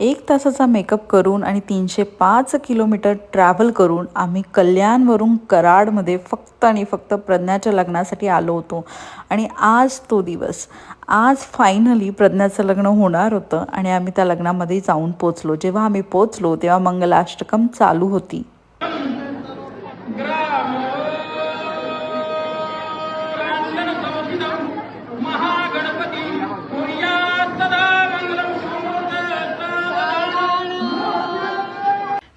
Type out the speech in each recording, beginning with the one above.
एक तासाचा मेकअप करून आणि तीनशे पाच किलोमीटर ट्रॅव्हल करून आम्ही कल्याणवरून कराडमध्ये फक्त आणि फक्त प्रज्ञाच्या लग्नासाठी आलो होतो. आणि आज तो दिवस आज फायनली प्रज्ञाचं लग्न होणार होतं आणि आम्ही त्या लग्नामध्ये जाऊन पोचलो. जेव्हा आम्ही पोचलो तेव्हा मंगलाष्टकम चालू होती.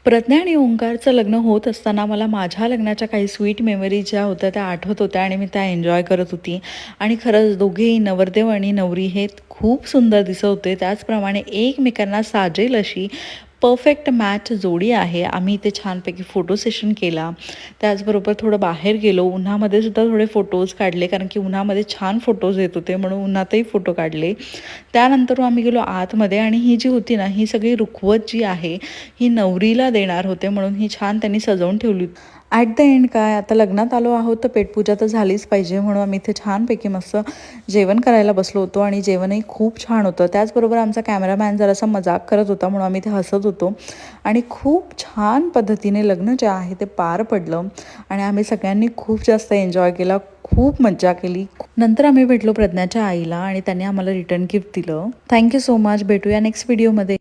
प्रज्ञा आणि ओंकारचं लग्न होत असताना मला माझ्या लग्नाच्या काही स्वीट मेमरीज ज्या होत्या त्या आठवत होत्या आणि मी त्या एन्जॉय करत होती. आणि खरंच दोघेही नवरदेव आणि नवरी हे खूप सुंदर दिसत होते. त्याचप्रमाणे एकमेकांना साजेल अशी परफेक्ट मॅच जोडी आहे. आम्ही इथे छानपैकी फोटो सेशन केला. त्याचबरोबर थोडं बाहेर गेलो. उन्हामध्ये सुद्धा थोडे फोटोज काढले. कारण की उन्हामध्ये छान फोटोज येत होते म्हणून उन्हातही फोटो काढले. त्यानंतर आम्ही गेलो आतमध्ये आणि ही जी होती ना ही सगळी रुखवत जी आहे ही नवरीला देणार होते म्हणून ही छान त्यांनी सजवून ठेवली. ॲट द एंड काय? आता लग्नात आलो आहोत तर पेटपूजा तर झालीच पाहिजे म्हणून आम्ही इथे छानपैकी मस्त जेवण करायला बसलो होतो आणि जेवणही खूप छान होतं. त्याचबरोबर आमचा कॅमेरामॅन जरासा मजाक करत होता म्हणून आम्ही ते हसत होतो. आणि खूप छान पद्धतीने लग्न जे आहे ते पार पडलं आणि आम्ही सगळ्यांनी खूप जास्त एन्जॉय केला खूप मज्जा केली. नंतर आम्ही भेटलो प्रज्ञाच्या आईला आणि त्यांनी आम्हाला रिटर्न गिफ्ट दिलं. थँक्यू सो मच भेटूया नेक्स्ट व्हिडिओमध्ये